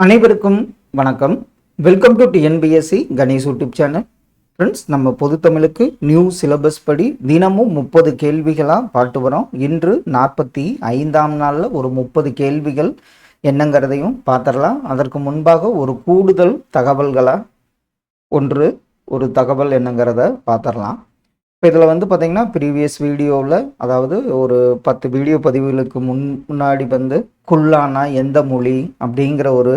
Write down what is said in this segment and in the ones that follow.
அனைவருக்கும் வணக்கம். Welcome to TNPSC Ganesh YouTube channel friends நம்ம பொது தமிழுக்கு நியூ சிலபஸ் படி தினமும் முப்பது கேள்விகளாக பாட்டு வரோம். இன்று நாற்பத்தி ஐந்தாம் நாளில் ஒரு முப்பது கேள்விகள் என்னங்கிறதையும் பார்த்துடலாம் அதற்கு முன்பாக ஒரு கூடுதல் தகவல்களாக ஒன்று ஒரு தகவல் என்னங்கிறத பார்த்துடலாம் இப்போ இதில் வந்து பார்த்திங்கன்னா ப்ரீவியஸ் வீடியோவில் அதாவது ஒரு பத்து வீடியோ பதிவுகளுக்கு முன் முன்னாடி வந்து குல்லானா எந்த மொழி அப்படிங்கிற ஒரு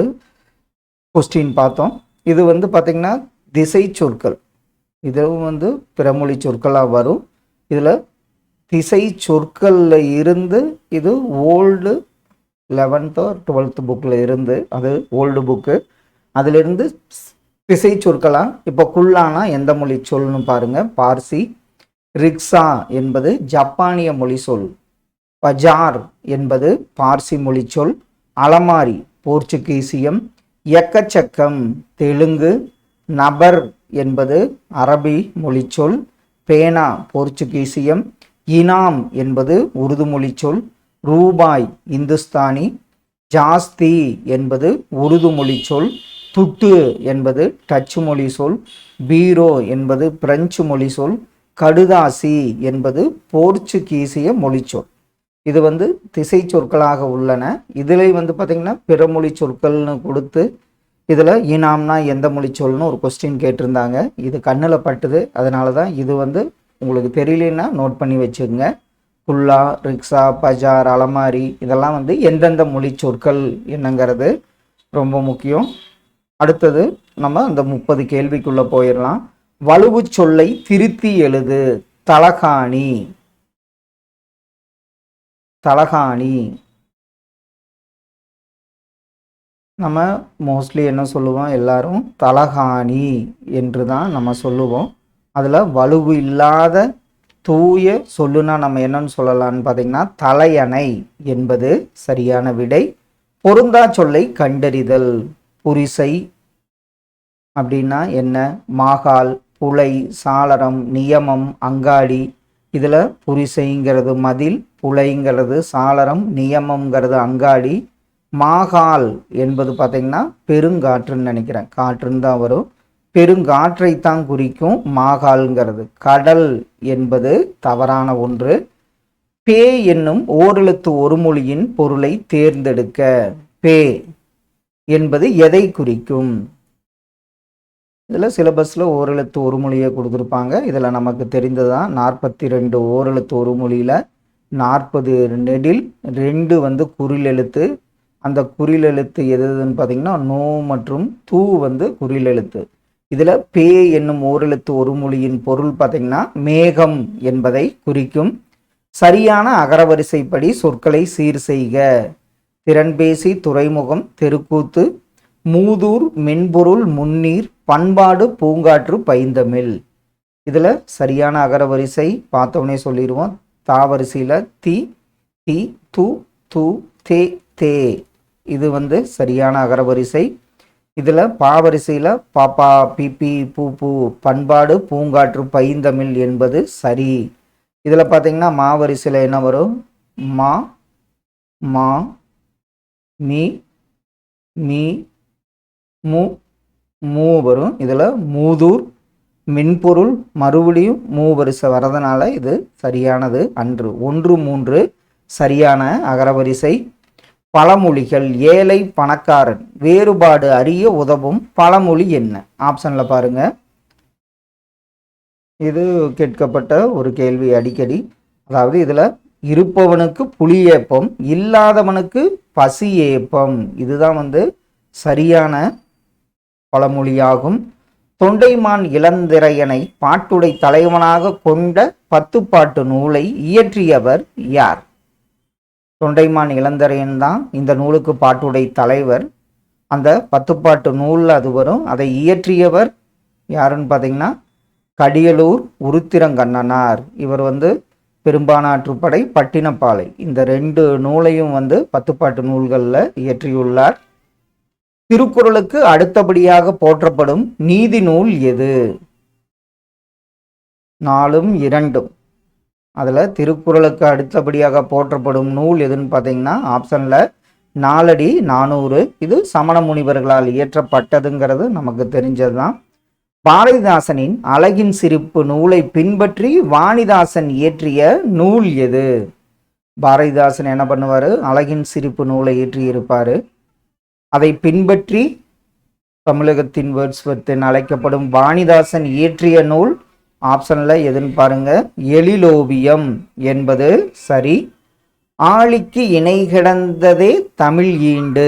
கொஸ்டின் பார்த்தோம். இது வந்து பார்த்திங்கன்னா திசை சொற்கள். இதுவும் வந்து பிறமொழி சொற்களாக வரும். இதில் திசை சொற்களில் இருந்து இது ஓல்டு லெவன்த்தோ டுவெல்த்து புக்கில் இருந்து அது ஓல்டு புக்கு அதிலிருந்து திசை சொற்களாக இப்போ குல்லானா எந்த மொழி சொல்லணும் பாருங்கள் பார்சி ரிக்ஸா என்பது ஜப்பானிய மொழி சொல் பஜார் என்பது பார்சி மொழி சொல் அலமாரி போர்ச்சுகீசியம். எக்கச்சக்கம் தெலுங்கு. நபர் என்பது அரபி மொழிச்சொல். பேனா போர்ச்சுகீசியம். இனாம் என்பது உருது மொழிச்சொல். ரூபாய் இந்துஸ்தானி. ஜாஸ்தி என்பது உருது மொழிச்சொல். துட்டு என்பது டச்சு மொழி சொல் பீரோ என்பது பிரெஞ்சு மொழி சொல் கடுதாசி என்பது போர்ச்சுகீசிய மொழிச்சொல். இது வந்து திசை சொற்களாக உள்ளன. இதில் வந்து பார்த்திங்கன்னா பிறமொழி சொற்கள்னு கொடுத்து இதில் இனாம்னா எந்த மொழி சொல்னு ஒரு கொஸ்டின் கேட்டிருந்தாங்க. இது கண்ணில் பட்டுது. அதனால தான் இது வந்து உங்களுக்கு தெரியலன்னா நோட் பண்ணி வச்சுக்கோங்க. குல்லா ரிக்ஷா பஜார் அலமாரி இதெல்லாம் வந்து எந்தெந்த மொழி சொற்கள் என்னங்கிறது ரொம்ப முக்கியம். அடுத்தது நம்ம அந்த முப்பது கேள்விக்குள்ளே போயிடலாம். வலுவு சொல்லை திருத்தி எழுது. தலகாணி. தலகாணி. நம்ம மோஸ்ட்லி என்ன சொல்லுவோம்? எல்லாரும் தலகாணி என்று தான் நம்ம சொல்லுவோம். அதில் வலுவு இல்லாத தூய சொல்லுனா நம்ம என்னன்னு சொல்லலாம்னு பார்த்தீங்கன்னா தலையணை என்பது சரியான விடை. பொருந்தா சொல்லை கண்டறிதல். புரிசை அப்படின்னா என்ன? மாகால் புலை சாளரம் நியமம் அங்காடி. இதில் புரிசைங்கிறது மதில் புலைங்கிறது சாளரம் நியமம்ங்கிறது அங்காடி. மாகால் என்பது பார்த்திங்கன்னா பெருங்காற்றுன்னு நினைக்கிறேன். காற்றுன்னு தான் வரும். பெருங்காற்றைத்தான் குறிக்கும் மாகால்ங்கிறது. கடல் என்பது தவறான ஒன்று. பே என்னும் ஓரெழுத்து ஒரு மொழியின் பொருளை தேர்ந்தெடுக்க. பே என்பது எதை குறிக்கும்? இதில் சிலபஸில் ஓரெழுத்து ஒரு மொழியை கொடுத்துருப்பாங்க. இதில் நமக்கு தெரிந்தது தான் நாற்பத்தி ரெண்டு ஓரெழுத்து ஒரு மொழியில் நாற்பது நெடில் ரெண்டு வந்து குறில் எழுத்து அந்த குறில் எழுத்து எதுன்னு பார்த்தீங்கன்னா நோ மற்றும் தூ வந்து குறில் எழுத்து இதில் பே என்னும் ஓரெழுத்து ஒரு மொழியின் பொருள் பார்த்தீங்கன்னா மேகம் என்பதை குறிக்கும். சரியான அகரவரிசைப்படி சொற்களை சீர் செய்க. திறன்பேசி துறைமுகம் தெருக்கூத்து மூதூர் மென்பொருள் முன்னீர் பண்பாடு பூங்காற்று பைந்தமிழ். இதில் சரியான அகரவரிசை பார்த்தோன்னே சொல்லிடுவோம் தாவரிசையில் தி தி து து தே தே இது வந்து சரியான அகரவரிசை இதில் பாவரிசையில் பாப்பா பிபி பூ பூ பண்பாடு பூங்காற்று பைந்தமிழ் என்பது சரி. இதில் பார்த்தீங்கன்னா மாவரிசையில் என்ன வரும்? மா மா மீ மீ மூ மூ வரும் இதில் மூதூர் மின்பொருள் மறுபடியும் மூ வரிசை வரதுனால இது சரியானது அன்று. ஒன்று மூன்று சரியான அகரவரிசை. பழமொழிகள் ஏழை பணக்காரன் வேறுபாடு அறிய உதவும் பழமொழி என்ன? ஆப்ஷனில் பாருங்க. இது கேட்கப்பட்ட ஒரு கேள்வி அடிக்கடி. அதாவது இதில் இருப்பவனுக்கு புலி ஏப்பம் இல்லாதவனுக்கு பசி ஏப்பம் இதுதான் வந்து சரியான பழமொழியாகும். தொண்டைமான் இளந்திரையனை பாட்டுடை தலைவனாக கொண்ட பத்துப்பாட்டு நூலை இயற்றியவர் யார்? தொண்டைமான் இளந்திரையன் தான் இந்த நூலுக்கு பாட்டுடை தலைவர். அந்த பத்துப்பாட்டு நூலில் அது வரும். அதை இயற்றியவர் யாருன்னு பார்த்தீங்கன்னா கடியலூர் உருத்திரங்கண்ணனார். இவர் வந்து பெரும்பானாற்றுப்படை பட்டினப்பாலை. இந்த ரெண்டு நூலையும் வந்து பத்துப்பாட்டு நூல்களில் இயற்றியுள்ளார். திருக்குறளுக்கு அடுத்தபடியாக போற்றப்படும் நீதி நூல் எது? நாலும் இரண்டும். அதில் திருக்குறளுக்கு அடுத்தபடியாக போற்றப்படும் நூல் எதுன்னு பார்த்தீங்கன்னா ஆப்ஷனில் நாலடி நானூறு. இது சமண முனிவர்களால் இயற்றப்பட்டதுங்கிறது நமக்கு தெரிஞ்சதுதான். பாரதிதாசனின் அழகின் சிரிப்பு நூலை பின்பற்றி வாணிதாசன் இயற்றிய நூல் எது? பாரதிதாசன் என்ன பண்ணுவார்? அழகின் சிரிப்பு நூலை இயற்றியிருப்பார். அதை பின்பற்றி தமிழகத்தின் வேர்ட்ஸ்வர்த் என அழைக்கப்படும் வாணிதாசன் இயற்றிய நூல் ஆப்ஷனில் எதுன்னு பாருங்க. எழிலோவியம் என்பது சரி. ஆழிக்கு இணை கிடந்ததே தமிழ் ஈண்டு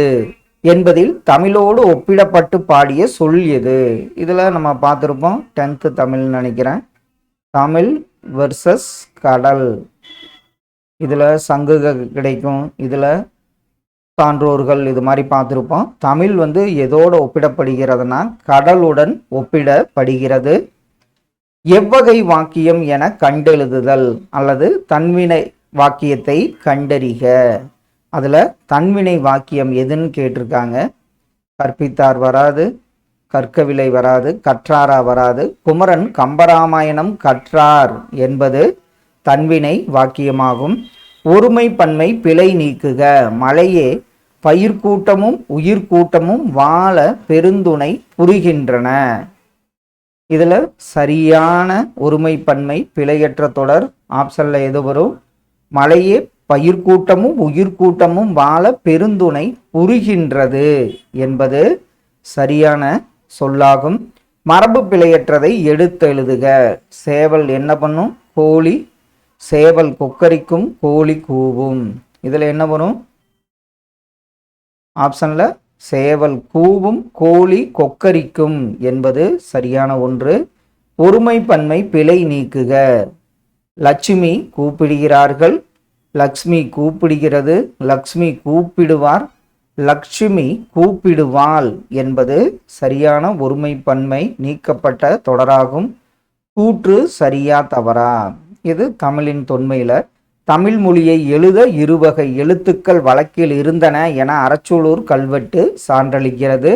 என்பதில் தமிழோடு ஒப்பிடப்பட்டு பாடிய சொல் எது? இதில் நம்ம பார்த்துருப்போம் டென்த்து தமிழ்னு நினைக்கிறேன். தமிழ் வெர்சஸ் கடல். இதில் சங்குக கிடைக்கும். இதில் சான்றோர்கள் இது மாதிரி பார்த்துருப்போம். தமிழ் வந்து எதோடு ஒப்பிடப்படுகிறதுனா கடலுடன் ஒப்பிடப்படுகிறது. எவ்வகை வாக்கியம் என கண்டெழுதுதல் அல்லது தன்வினை வாக்கியத்தை கண்டறிக. அதில் தன்வினை வாக்கியம் எதுன்னு கேட்டிருக்காங்க. கற்பித்தார் வராது கற்கவில்லை வராது கற்றாரா வராது. குமரன் கம்பராமாயணம் கற்றார் என்பது தன்வினை வாக்கியமாகும். ஒருமை பன்மை பிழை நீக்குக. மழையே பயிர்கூட்டமும் உயிர்கூட்டமும் வாழ பெருந்துணை புரிகின்றன. இதில் சரியான ஒருமைப்பன்மை பிழையற்ற தொடர் ஆப்ஷனில் எது வரும்? மழையே பயிர்கூட்டமும் உயிர்கூட்டமும் வாழ பெருந்துணை புரிகின்றது என்பது சரியான சொல்லாகும். மரபு பிழையற்றதை எடுத்து எழுதுக. சேவல் என்ன பண்ணும்? கோழி. சேவல் கொக்கரிக்கும் கோழி கூவும். இதில் என்ன வரும்? ஆப்ஷனில் சேவல் கூவும் கோழி கொக்கரிக்கும் என்பது சரியான ஒன்று. ஒருமை பன்மை பிழை நீக்குக. லட்சுமி கூப்பிடுகிறார்கள். லக்ஷ்மி கூப்பிடுகிறது. லக்ஷ்மி கூப்பிடுவார். லக்ஷ்மி கூப்பிடுவாள் என்பது சரியான ஒருமை பன்மை நீக்கப்பட்ட தொடராகும். கூற்று சரியா தவறா? இது தமிழின் தொன்மையில் தமிழ் மொழியை எழுத இருவகை எழுத்துக்கள் வழக்கில் இருந்தன என அரச்சூலூர் கல்வெட்டு சான்றளிக்கிறது.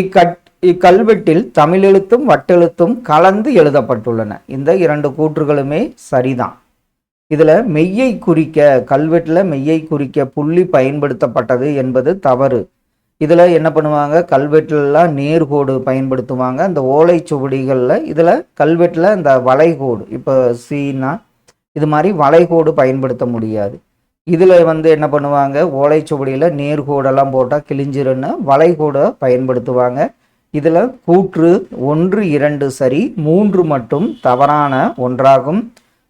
இக்கட் இக்கல்வெட்டில் தமிழெழுத்தும் வட்டெழுத்தும் கலந்து எழுதப்பட்டுள்ளன. இந்த இரண்டு கூற்றுகளுமே சரிதான். இதில் மெய்யை குறிக்க கல்வெட்டில் மெய்யை குறிக்க புள்ளி பயன்படுத்தப்பட்டது என்பது தவறு. இதில் என்ன பண்ணுவாங்க? கல்வெட்டுலலாம் நேர்கோடு பயன்படுத்துவாங்க. அந்த ஓலைச்சுவடிகளில் இதில் கல்வெட்டில் இந்த வளைகோடு. இப்போ சீனா இது மாதிரி வளைகோடு பயன்படுத்த முடியாது. இதில் வந்து என்ன பண்ணுவாங்க? ஓலைச்சுவடியில் நேர்கோடெல்லாம் போட்டால் கிழிஞ்சிருன்னு வளைகோடை பயன்படுத்துவாங்க. இதில் கூற்று ஒன்று இரண்டு சரி மூன்று மட்டும் தவறான ஒன்றாகும்.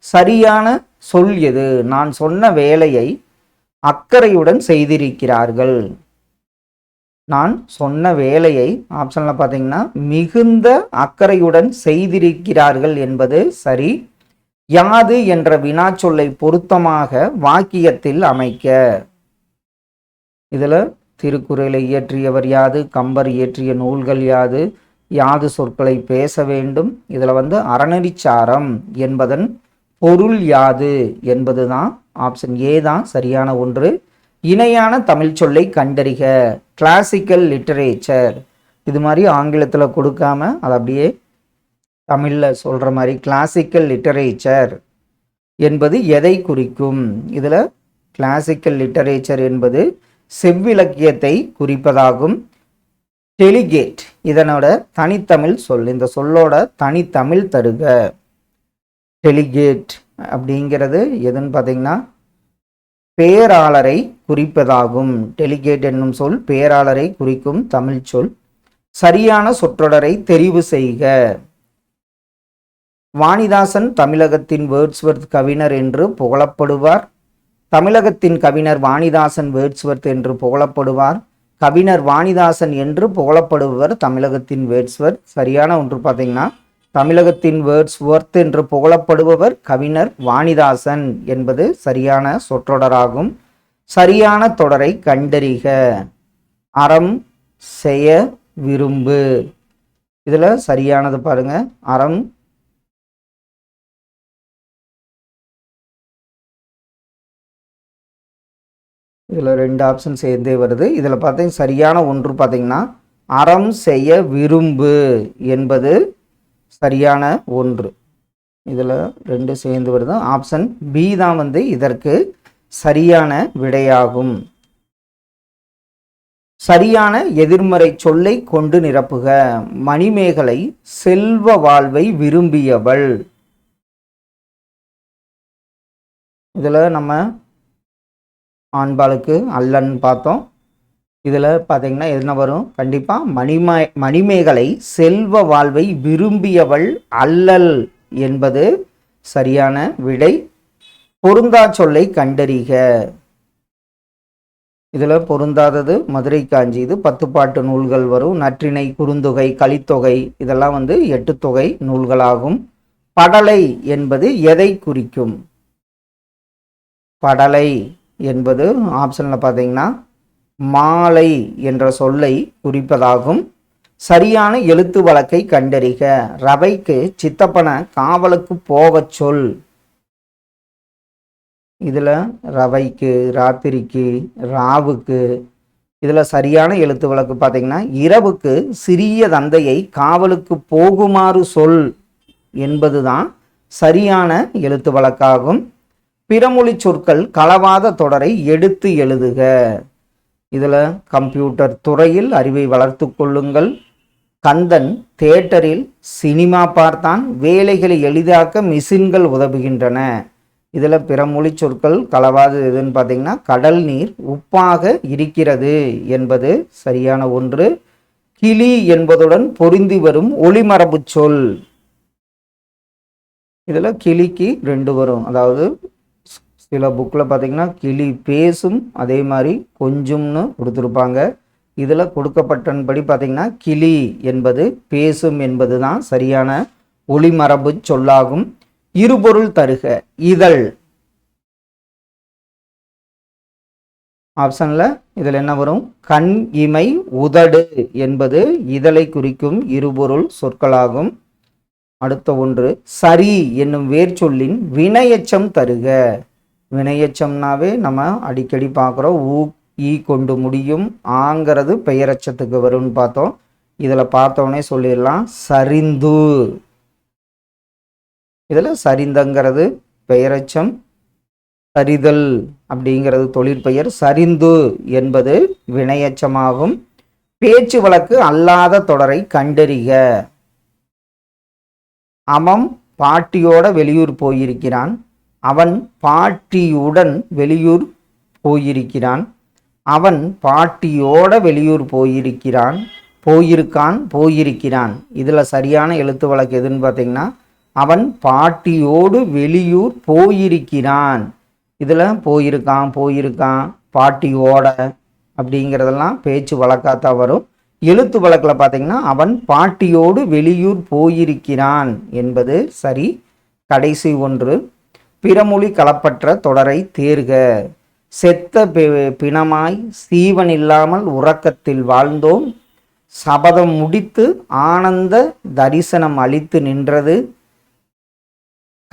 சரியான சொல் எது? நான் சொன்ன வேலையை அக்கறையுடன் செய்திருக்கிறார்கள். நான் சொன்ன வேலையை ஆப்ஷனில் பார்த்தீங்கன்னா மிகுந்த அக்கறையுடன் செய்திருக்கிறார்கள் என்பது சரி. யாது என்ற வினாச்சொல்லை பொருத்தமாக வாக்கியத்தில் அமைக்க. இதில் திருக்குறளை இயற்றியவர் யாது கம்பர் இயற்றிய நூல்கள் யாது யாது சொற்களை பேச வேண்டும். இதில் வந்து அறநெறிச்சாரம் என்பதன் பொருள் யாது என்பதுதான் ஆப்ஷன் ஏ தான் சரியான ஒன்று. இணையான தமிழ் சொல்லை கண்டறிக. கிளாசிக்கல் லிட்டரேச்சர் இது மாதிரி ஆங்கிலத்தில் கொடுக்காம அதை அப்படியே தமிழில் சொல்கிற மாதிரி கிளாசிக்கல் லிட்டரேச்சர் என்பது எதை குறிக்கும்? இதில் கிளாசிக்கல் லிட்டரேச்சர் என்பது செவ்விலக்கியத்தை குறிப்பதாகும். டெலிகேட் இதனோட தனித்தமிழ் சொல் இந்த சொல்லோட தனித்தமிழ் தருக. டெலிகேட் அப்படிங்கிறது எதுன்னு பார்த்தீங்கன்னா பேராளரை குறிப்பதாகும். டெலிகேட் என்னும் சொல் பேராளரை குறிக்கும் தமிழ் சொல். சரியான சொற்றொடரை தெரிவு செய்க. வாணிதாசன் தமிழகத்தின் வேர்ட்ஸ்வர்த் கவிஞர் என்று புகழப்படுவார். தமிழகத்தின் கவிஞர் வாணிதாசன் வேர்ட்ஸ்வர்த் என்று புகழப்படுவார். கவிஞர் வாணிதாசன் என்று புகழப்படுபவர் தமிழகத்தின் வேர்ட்ஸ்வர்த். சரியான ஒன்று பார்த்தீங்கன்னா தமிழகத்தின் வேர்ட்ஸ்வர்த் என்று புகழப்படுபவர் கவிஞர் வாணிதாசன் என்பது சரியான சொற்றொடராகும். சரியான தொடரை கண்டறிக. அறம் செய்ய விரும்பு. இதில் சரியானது பாருங்கள் அறம் இதில் ரெண்டு ஆப்ஷன் சேர்ந்தே வருது. இதில் பார்த்தீங்கன்னா சரியான ஒன்று பார்த்தீங்கன்னா அறம் செய்ய விரும்பு என்பது சரியான ஒன்று. இதில் ரெண்டு சேர்ந்து வருது. ஆப்ஷன் பி தான் வந்து இதற்கு சரியான விடையாகும். சரியான எதிர்மறை சொல்லை கொண்டு நிரப்புக. மணிமேகலை செல்வ வாழ்வை விரும்பியவள். இதில் நம்ம ஆண்பாளுக்கு அல்லன்னு பார்த்தோம். இதில் பார்த்தீங்கன்னா என்ன வரும்? கண்டிப்பாக மணிமே மணிமேகலை செல்வ வாழ்வை விரும்பியவள் அல்லல் என்பது சரியான விடை. பொருந்தா சொல்லை கண்டறிக. இதில் பொருந்தாதது மதுரை காஞ்சி. இது பத்து பாட்டு நூல்கள் வரும். நற்றிணை குறுந்தொகை கலித்தொகை இதெல்லாம் வந்து எட்டுத்தொகை நூல்களாகும். படலை என்பது எதை குறிக்கும்? படலை. என்பது ஆப்ஷனில் பார்த்தீங்கன்னா மாலை என்ற சொல்லை குறிப்பதாகும். சரியான எழுத்து வழக்கை கண்டறிக. ரவைக்கு சித்தப்பன காவலுக்கு போகச் சொல். இதில் ரவைக்கு ராத்திரிக்கு ராவுக்கு இதில் சரியான எழுத்து வழக்கு பார்த்தீங்கன்னா இரவுக்கு சிறிய தந்தையை காவலுக்கு போகுமாறு சொல் என்பது தான் சரியான எழுத்து வழக்காகும். பிறமொழி சொற்கள் களவாத தொடரை எடுத்து எழுதுக. இதில் கம்ப்யூட்டர் துறையில் அறிவை வளர்த்து கொள்ளுங்கள். கந்தன் தேட்டரில் சினிமா பார்த்தான். வேலைகளை எளிதாக்க மிஷின்கள் உதவுகின்றன. இதில் பிறமொழி சொற்கள் களவாது எதுன்னு பார்த்தீங்கன்னா கடல் நீர் உப்பாக இருக்கிறது என்பது சரியான ஒன்று. கிளி என்பதுடன் பொருந்தி வரும் ஒளிமரபு சொல். இதில் கிளிக்கு ரெண்டு வரும். அதாவது சில புக்கில் பார்த்தீங்கன்னா கிளி பேசும் அதே மாதிரி கொஞ்சம்னு கொடுத்துருப்பாங்க. இதில் கொடுக்கப்பட்டன்படி பார்த்திங்கன்னா கிளி என்பது பேசும் என்பது தான் சரியான ஒளிமரபு சொல்லாகும். இருபொருள் தருக இதழ். ஆப்ஷனில் இதில் என்ன வரும்? கண் இமை உதடு என்பது இதழை குறிக்கும் இருபொருள் சொற்களாகும். அடுத்த ஒன்று சரி என்னும் வேர்ச்சொல்லின் வினையச்சம் தருக. வினையச்சம்னாவே நம்ம அடிக்கடி பார்க்குறோம். ஊ ஈ கொண்டு முடியும். ஆங்கிறது பெயரச்சத்துக்கு வரும்னு பார்த்தோம். இதில் பார்த்தோன்னே சொல்லிடலாம். சரிந்து. இதில் சரிந்தங்கிறது பெயரச்சம் சரிதல் அப்படிங்கிறது தொழிற்பெயர் சரிந்து என்பது வினையச்சமாகும். பேச்சு வழக்கு அல்லாத தொடரை கண்டறிக. அமம் பாட்டியோட வெளியூர் போயிருக்கிறான். அவன் பாட்டியுடன் வெளியூர் போயிருக்கிறான். அவன் பாட்டியோட வெளியூர் போயிருக்கிறான் போயிருக்கான் போயிருக்கிறான். இதில் சரியான எழுத்து வழக்கு எதுன்னு பார்த்தீங்கன்னா அவன் பாட்டியோடு வெளியூர் போயிருக்கிறான். இதில் போயிருக்கான் போயிருக்கான் பாட்டியோட அப்படிங்கிறதெல்லாம் பேச்சு வழக்காத்தான் வரும். எழுத்து வழக்கில் பார்த்தீங்கன்னா அவன் பாட்டியோடு வெளியூர் போயிருக்கிறான் என்பது சரி. கடைசி ஒன்று. பிறமொழி களப்பற்ற தொடரை தேர்க. செத்த பிணமாய் சீவன் இல்லாமல் உறக்கத்தில் வாழ்ந்தோம். சபதம் முடித்து ஆனந்த தரிசனம் அளித்து நின்றது.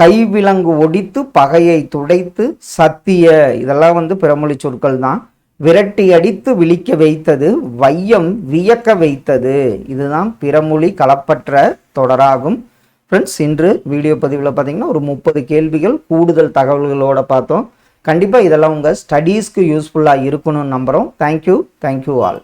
கைவிலங்கு ஒடித்து பகையை துடைத்து சத்திய இதெல்லாம் வந்து பிறமொழி சொற்கள் தான். விரட்டி அடித்து விழிக்க வைத்தது வையம் வியக்க வைத்தது. இதுதான் பிறமொழி களப்பற்ற தொடராகும். ஃப்ரெண்ட்ஸ் இன்று வீடியோ பதிவில் பார்த்தீங்கன்னா ஒரு முப்பது கேள்விகள் கூடுதல் தகவல்களோடு பார்த்தோம். கண்டிப்பாக இதெல்லாம் உங்கள் ஸ்டடீஸ்க்கு யூஸ்ஃபுல்லாக இருக்கணும்னு நம்புகிறோம் தேங்க்யூ தேங்க்யூ ஆல்